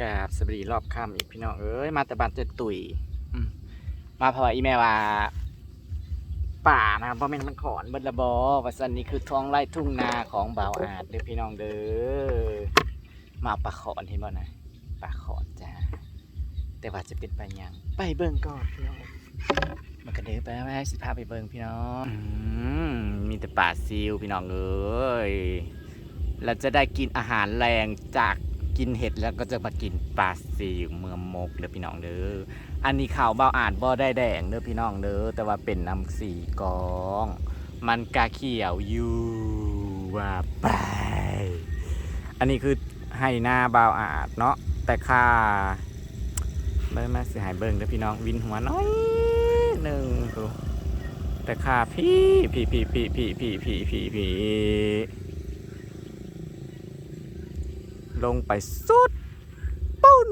กาบสวัสดีรอบค่ำอีกพี่น้องเอ้ยมาแต่บานเจอตุ๋ยมาเพราะว่าอีแม่ว่า ป่านะครับเพราะแม่นมันขอนบิดละบอวัสันนี่คือท้องไร่ทุ่งนาของบ่าวอาจเด้อพี่น้องเด้อมาปลาขอนเห็นบ่นะปลาขอนจ้าแต่ว่าจะเป็นไปยังไปเบิ่งก่อนพี่น้องมันก็เด้อไปไปสิพาไปเบิ่งพี่น้องมมีแต่ป่าซิวพี่น้องเอ้ยเราจะได้กินอาหารแรงจาก กินเห็ดแล้วก็จะมากินปลาซิวเมืองมกเด้อพี่น้องเด้ออันนี้ข่าวเบาอ่านบ่ได้แดงเด้อพี่น้องเด้อแต่ว่าเป็นน้ำสีกอง มันกาเขียวอยู่ว่าไปอันนี้คือให้หน้าเบาอาดเนาะแต่ค่าเบิ่งมาสิหายเบิ่งเด้อพี่น้องวินหัวน้อยหนึ่งดูแต่ค่าพี่พี่พี่พี่พี่พี่พี่พี่พี่ ลงไปสุด ปุ้น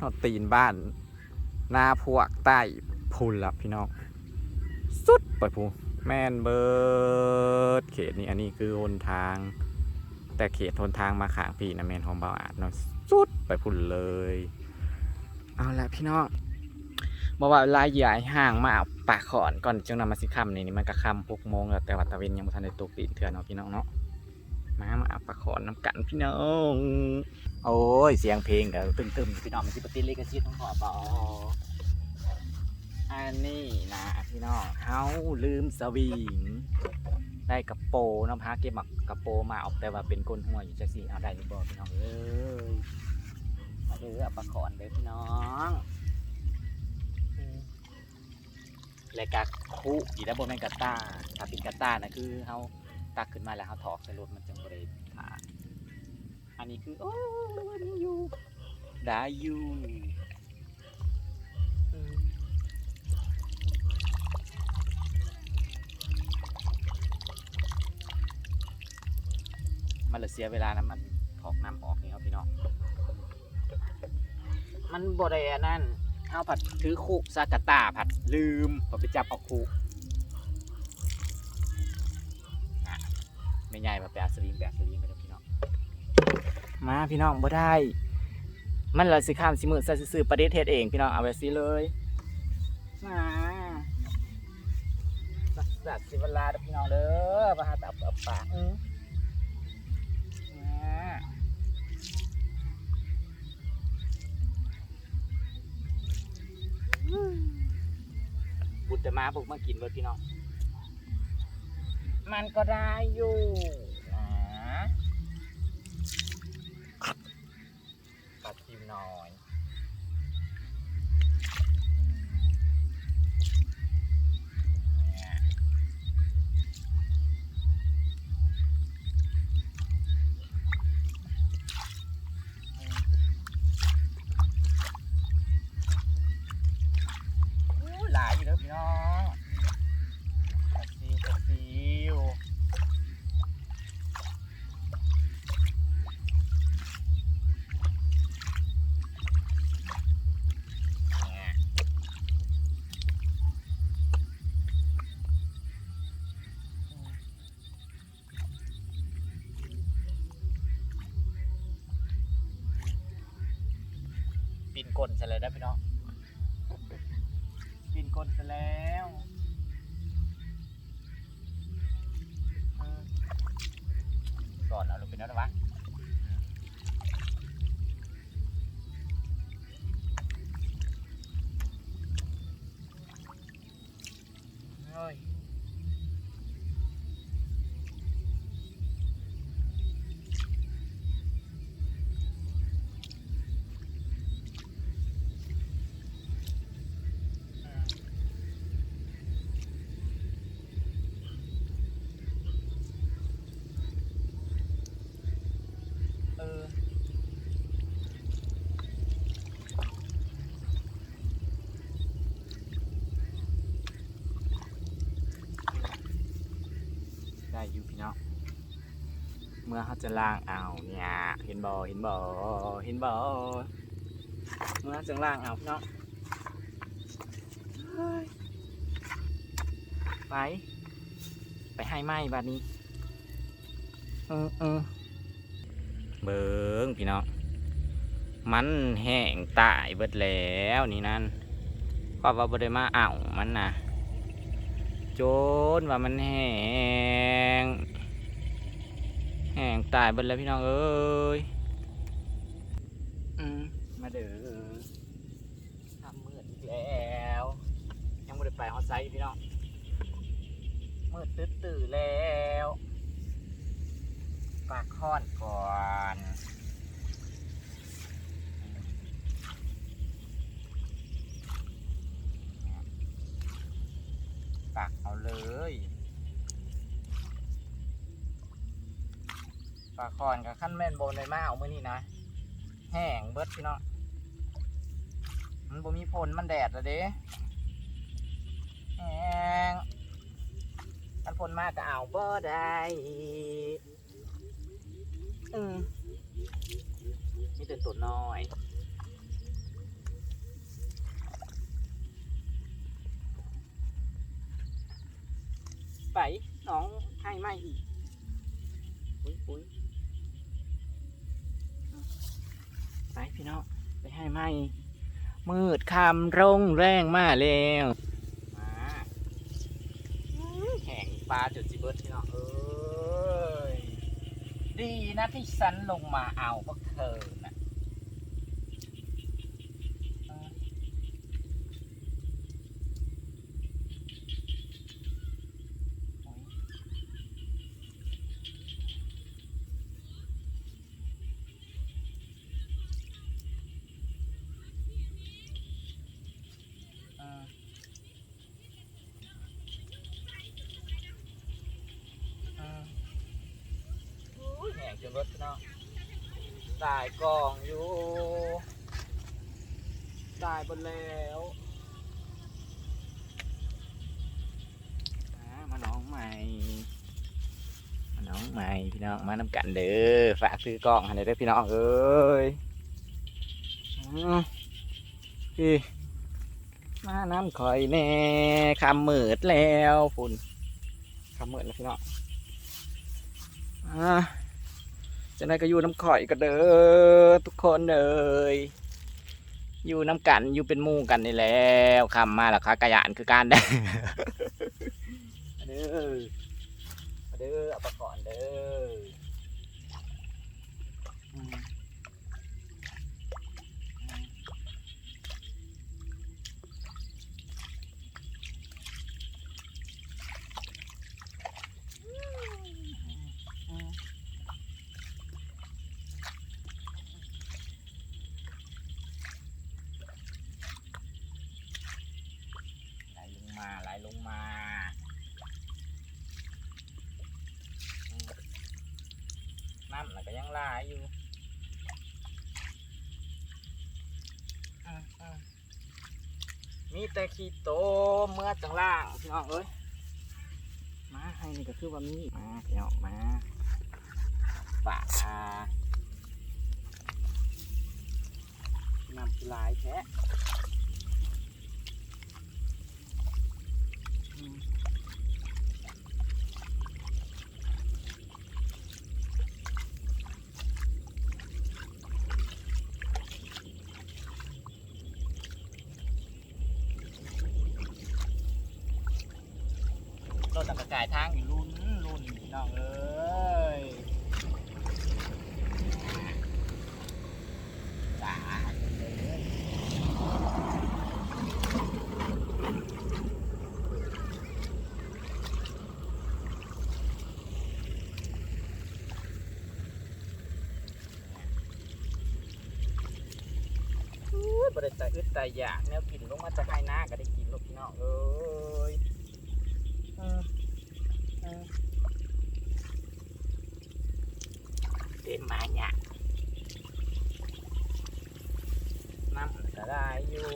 เอาตีนบ้าน หน้าพวกใต้พุนละพี่น้อง สุดไปพูแม่นเบิดเขตนี้อันนี้คือหนทาง แต่เขตหนทางมาขางพี่นะแมนของเบาอาจเนาะสุดไปพุ่นเลย เอาละพี่น้องบอกว่าลายใหญ่ห่างมาเอาปากขอนก่อนจังนำมาสิคำนี่นี่มันก็คำหกโมงแล้วแต่ว่าตะเวนยังไม่ทันได้ตกตีนเถื่อนเนาะพี่น้องเนาะ มามาอาปากขอนน้ำกันพี่น้อง โอ้ย เสียงเพลงกับตึมๆพี่น้องมันสิปฏิลิกสิทธิ์ของขอบออันนี้นะพี่น้องเฮาลืมสวิงได้กระโปน้ำพาเก็บมักกระโปมาเอาแต่ว่าเป็นก้นหัวอยู่จักสี่เอาได้หรือบ่พี่น้องเอ้ยมาเด้ออาปลาขอนเด้อพี่น้องอืมและกะคุอีแล้วบ่แม่นกะต้าถ้าเป็นกะต้านะคือเฮา ตักขึ้นมาแล้วเฮาถอกใส่รถมันจังบ่ได้ผ่านอันนี้คือโอ้ยนี่อยู่ได้อยู่มันเลยเสียเวลานะมันถอกน้ำออกนี่ครับพี่น้องมันบดอันนั่นเอาผัดถือคุกซากาตาผัดลืมผัดไปจับเอาคุน่ ไม่ใหญ่มาแปะสลิงแปะสลิงไปแล้วพี่น้องมาพี่น้องบ่ได้ มันละสิข้ามสิมือใส่ซื้อประเทศเทศเองพี่น้องเอาไว้สิเลยมาสักสักสิเวลาพี่น้องเด้อมาหาตับเอาปากอือมาบุตรจะมาบุกมากินเบิดพี่น้อง มันก็ได้อยู่นะปลาคิวน้อยเนี่ย นกลนซะเลยได้พี่น้องปินกลนซะแล้วก่อนเอาลงไปน้องนะวะ มื่อเขาจะล้างเอาเนี่ยเห็นบ่เห็นบ่เห็นบ่เมื่อจะล้างเอาพี่น้องเฮ้ยไป ไปให้ไหมบัดนี้เออเออเบิ้งพี่น้องมันแห้งตายเบิดแล้วนี่นั่นก็ว่าบ่ได้มาเอามันนะโจนว่ามันแห้ง แห้งตายเบิดแล้วพี่น้องเอ้ยอืมมาเด้อทำมืดอีกแล้ว ยังบ่ได้ไปฮอดไซต์พี่น้องมืดตื้อตื่อๆแล้วปากค้อนก่อนตักเอาเลย ลาคอนกับขั้นแม่นบนในมาเอามื่อนี้นะ แห้งเบิดพี่น้อง มันบ่มีฝนมันแดดล้วเด้แห้งมันฝนมากก็เอาบ่ได้อืมมีแต่ตัวน้อยไปน้องให้ไม่อีกปุ้ยปุ้ย ไปพี่น้องไปให้ไหมมืดคำรงแรงมาแล้วมาแข่งปลาจุดจิเบิร์ดพี่น้องเอ้ยดีนะที่ฉันลงมาเอาพวกเธอะ อยแหงจนรถเนาะตายกองอยู่ตายบนแล้วอ่ามาน้องใหม่มาน้องใหม่พี่น้องมานำกันเด้อฝากซื้อกล้องให้หน่อยเด้อพี่น้องเอ้ยมพี่มาน้ำข่อยแน่คำมืดแล้วฝุ่นคำมืดแล้วพี่น้องอ่า จะได้ก็อยู่น้ำข่อยก็เด้อทุกคนเอ้ยอยู่น้ำกันอยู่เป็นหมู่กันนี่แล้วคำมาแล้วค่ะกระยานคือการได้มาเด้อมาเด้อเอาไปก่อนเด้ออืมอืม ไหลลงมาไหลลงมาอืม น้ำน่ะก็ยังไหลายอยู่อืมอืมมีแต่ขี้โตเมื่อจังล่างพี่น้องเอ้ยมาให้นี่ก็คือว่ามีมาพี่น้องมาป่าน้ำคือหลายแท้ อืมรถตักกระจายทางอยู่รุ่นรุ่นพี่น้องเอ้ยจ้าเลยอุ้ยบริษัทอึดแต่อยากแนวกินลงมาจะให้หน้าก็ได้กินลูกพี่น้องเอ้ยอืมอืม เต็มมาเนี่ยน้ำก็ได้อยู่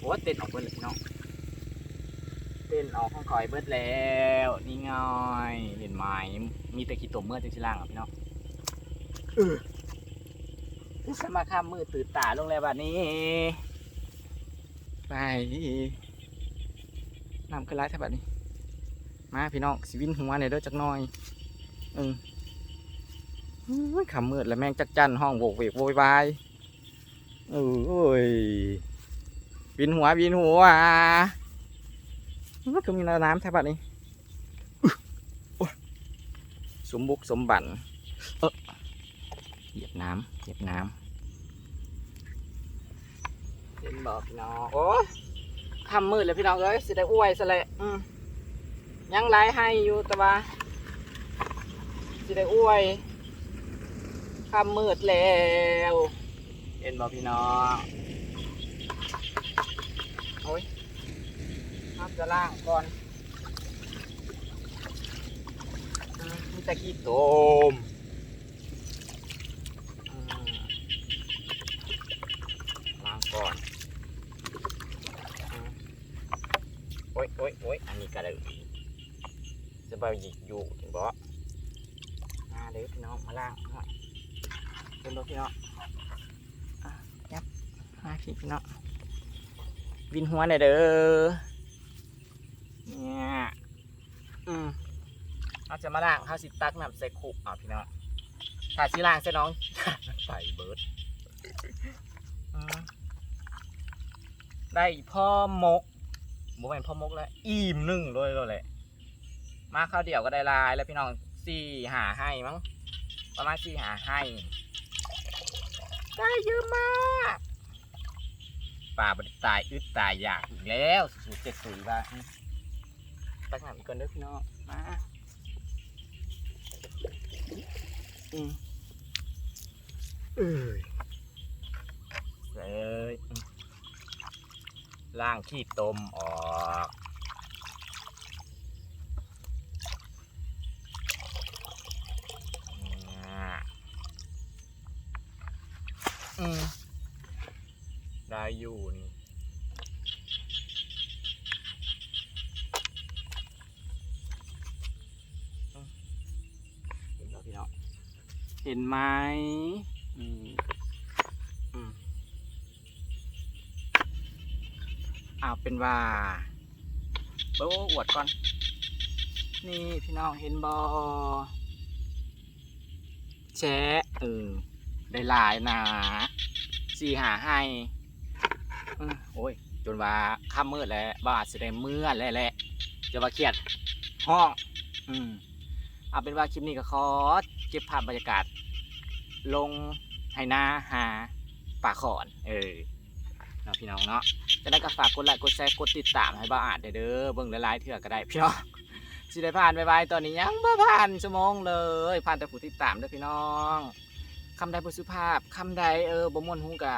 โอ้เต้นออกเบิดเลยพี่น้องเต้นออกข้างคอยเบิดแล้วนี่ไงเห็นไหมมีแต่ขี้ตมเมื่อจังสิล่างอะพี่น้องเออสมาข้ามมือตื่นตาลงแล้วบัดนี้ ไปน้ำขึ้นไรแท่บัดนี้ มาพี่น้องสิวินหัวเนี่ยเด้อจักหน่อยอืมอุ้ยขำมืดแล้วแม่งจักจันห้องโวกเวกโวยวายออโอ้ยวินหัววินหัวมันก็มีน้ำแทบบัดนี้อุ๊ยโอ้ยสมบุกสมบันเออเหยียบน้ำเหยียบน้ำเห็นบอกพี่น้องโอ้ยคำมืดแล้วพี่น้องเอ้ยสิได้อ้วยซะแหละอืม ยังไล่ให้อยู่แต่ว่าสิได้อวยคำมืดแล้วเห็นบอกพี่น้องโอ้ยครับจะล่างก่อนอืมมีแตะกี้โตมอืมล้างก่อนอืมโอ้ยโอ้ยโอ้ยอันนี้ก็ได้จะ ไปหยิกอยู่ถึงบอกมาเด้อพี่น้องมาล่างหน่อยเป็นรถพี่น้องยับมาพี่พี่น้องวินหัวหน่อยเด้อเนี่ยอืมเราจะมาล่างข้าวสิตักน้ำใส่คุกอะพี่น้องถ้าสิล่างใส่น้องใส่เบิร์ดได้พ่อมกบ่เป็นพ่อมกแล้วอิ่มนึ่งเลยเลยแหละ มาข้าวเดี่ยวก็ได้ลายแล้วพี่น้องสี่หาให้มั้งประมาณสี่หาให้ ได้เยอะมากป่าบดตายอึดตายอยากอีกแล้วสูตรเจ็ดสุยบ้าอืมตักหนักอีกคนเด้อพี่น้องมาอืมเอ้ยเลยอืมล่างขี้ตมออก อ่า อืมได้อยู่นี่เห็นแล้วพี่น้องเห็นไหมอืมอืมเอาเป็นว่าโอ้อวดก่อน นี่พี่น้องเห็นบอแชะเออ ได้หลายนะสี่หาให้โอ้ย จนว่าค่ำมืดแล้วบาดแสดงเมื่อแล้วแหละจะว่าเครียดห้องอืมเอาเป็นว่าคลิปนี้ก็ขอเก็บภาพบรรยากาศ ลงให้หน้าหาป่าขอน เออเนาะพี่น้องเนาะจะได้ก็ฝากกดไลค์กดแชร์กดติดตามให้บ้าอานเด้อเด้อเบิ่งหลายๆเถื่อก็ได้พี่น้องสิได้ผ่านไปไปตอนนี้ยังบ่ผ่านชั่วโมงเลยผ่านแต่ผู้ติดตามเด้อพี่น้อง คำใดบ่สุภาพคำใดเออบ่ม่วนหูกะ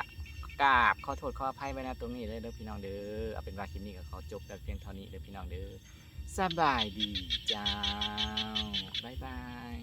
กราบขอโทษขออภัยไว้นะตรงนี้เลยเด้อพี่น้องเด้อเอาเป็นว่าคลิปนี้ก็ขอจบแต่เพียงเท่านี้เด้อพี่น้องเด้อสบายดีจ้าบ๊ายบาย